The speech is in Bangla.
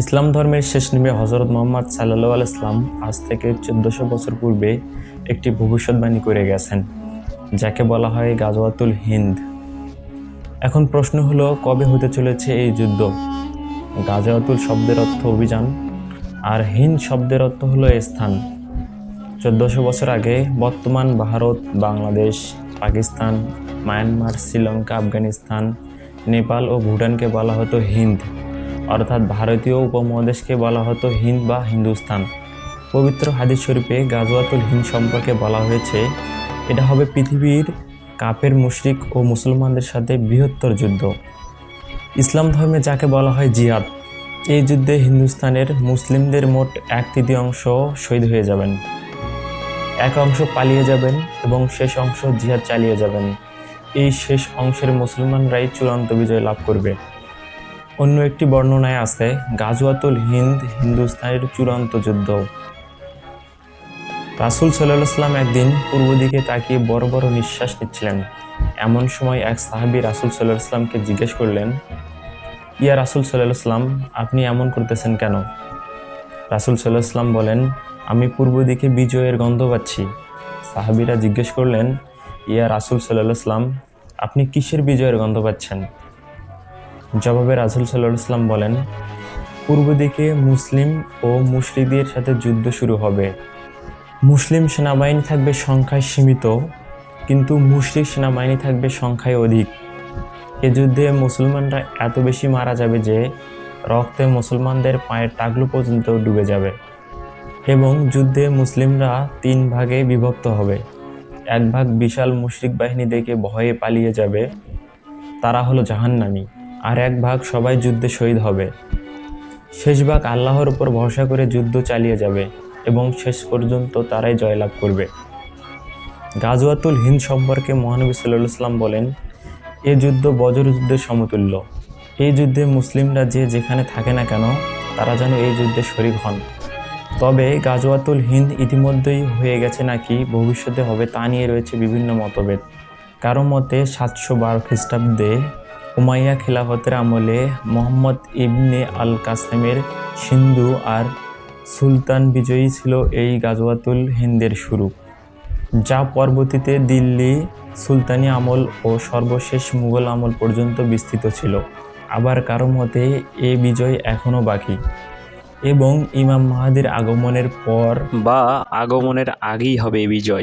ইসলাম ধর্মের শেষ নবী হজরত মোহাম্মদ সাল্লাহ ইসলাম আজ থেকে চোদ্দশো বছর পূর্বে একটি ভবিষ্যৎবাণী করে গেছেন, যাকে বলা হয় গাজওয়াতুল হিন্দ। এখন প্রশ্ন হলো, কবে হতে চলেছে এই যুদ্ধ? গাজওয়াতুল শব্দের অর্থ অভিযান, আর হিন্দ শব্দের অর্থ হলো স্থান। চোদ্দশো বছর আগে বর্তমান ভারত, বাংলাদেশ, পাকিস্তান, মায়ানমার, শ্রীলঙ্কা, আফগানিস্তান, নেপাল ও ভুটানকে বলা হতো হিন্দ। অর্থাৎ ভারতীয় উপমহাদেশকে বলা হতো হিন্দ বা হিন্দুস্তান। পবিত্র হাদিস শরীফে গাজওয়াতুল হিন্দ সম্পর্কে বলা হয়েছে, এটা হবে পৃথিবীর কাপের মুশরিক ও মুসলমানদের সাথে বৃহত্তর যুদ্ধ। ইসলাম ধর্মে যাকে বলা হয় জিহাদ, এই যুদ্ধে হিন্দুস্তানের মুসলিমদের মোট এক তৃতীয়াংশ শহীদ হয়ে যাবেন। এক অংশ পালিয়ে যাবেন এবং শেষ অংশ জিহাদ চালিয়ে যাবেন। এই শেষ অংশের মুসলমানরাই চূড়ান্ত বিজয় লাভ করবে। অন্য একটি বর্ণনায় আছে, গাজওয়াতুল হিন্দ হিন্দুস্তানের চূড়ান্ত যুদ্ধ। রাসুল সাল্লাম একদিন পূর্ব দিকে তাকিয়ে বড় বড় নিঃশ্বাস নিচ্ছিলেন। এমন সময় এক সাহাবি রাসুল সাল্লাহ সাল্লামকে জিজ্ঞেস করলেন, ইয়া রাসুল সাল্লাহ সাল্লাম আপনি এমন করতেছেন কেন? রাসুল সাল্লাহ সাল্লাম বলেন, আমি পূর্ব দিকে বিজয়ের গন্ধ পাচ্ছি। সাহাবিরা জিজ্ঞেস করলেন, ইয়া রাসুল সাল্লাহ সাল্লাম আপনি কিসের বিজয়ের গন্ধ পাচ্ছেন? জবাবে রাসুল সাল্লাম বলেন, পূর্ব দিকে মুসলিম ও মুশরিকদের সাথে যুদ্ধ শুরু হবে। মুসলিম সেনাবাহিনী থাকবে সংখ্যায় সীমিত, কিন্তু মুশরিক সেনাবাহিনী থাকবে সংখ্যায় অধিক। এ যুদ্ধে মুসলমানরা এত বেশি মারা যাবে যে, রক্তে মুসলমানদের পায়ের টাকলু পর্যন্ত ডুবে যাবে। এবং যুদ্ধে মুসলিমরা তিন ভাগে বিভক্ত হবে। এক ভাগ বিশাল মুশরিক বাহিনী দেখে ভয়ে পালিয়ে যাবে, তারা হলো জাহান্নামী। আর এক ভাগ সবাই যুদ্ধে শহীদ হবে। শেষ ভাগ আল্লাহর উপর ভরসা করে যুদ্ধ চালিয়ে যাবে এবং শেষ পর্যন্ত তারাই জয়লাভ করবে। গাজওয়াতুল হিন্দ সম্পর্কে মহানবী সাল্লাহ সাল্লাম বলেন, এ যুদ্ধ বজর যুদ্ধের সমতুল্য। এই যুদ্ধে মুসলিমরা যে যেখানে থাকে না কেন, তারা যেন এই যুদ্ধে শরিক হন। তবে গাজওয়াতুল হিন্দ ইতিমধ্যেই হয়ে গেছে নাকি, ভবিষ্যতে হবে তা নিয়ে রয়েছে বিভিন্ন মতভেদ। কারও মতে সাতশো বারো খ্রিস্টাব্দে উমাইয়া খিলাফতের আমলে মোহাম্মদ ইবনে আল কাসেমের সিন্ধু আর সুলতান বিজয়ী ছিল এই গাজওয়াতুল হিন্দের শুরু। যা পরবর্তীতে দিল্লি সুলতানি আমল ও সর্বশেষ মুঘল আমল পর্যন্ত বিস্তৃত ছিল। আবার কারও মতে এ বিজয় এখনও বাকি। এবং ইমাম মাহাদির আগমনের পর বা আগমনের আগেই হবে বিজয়।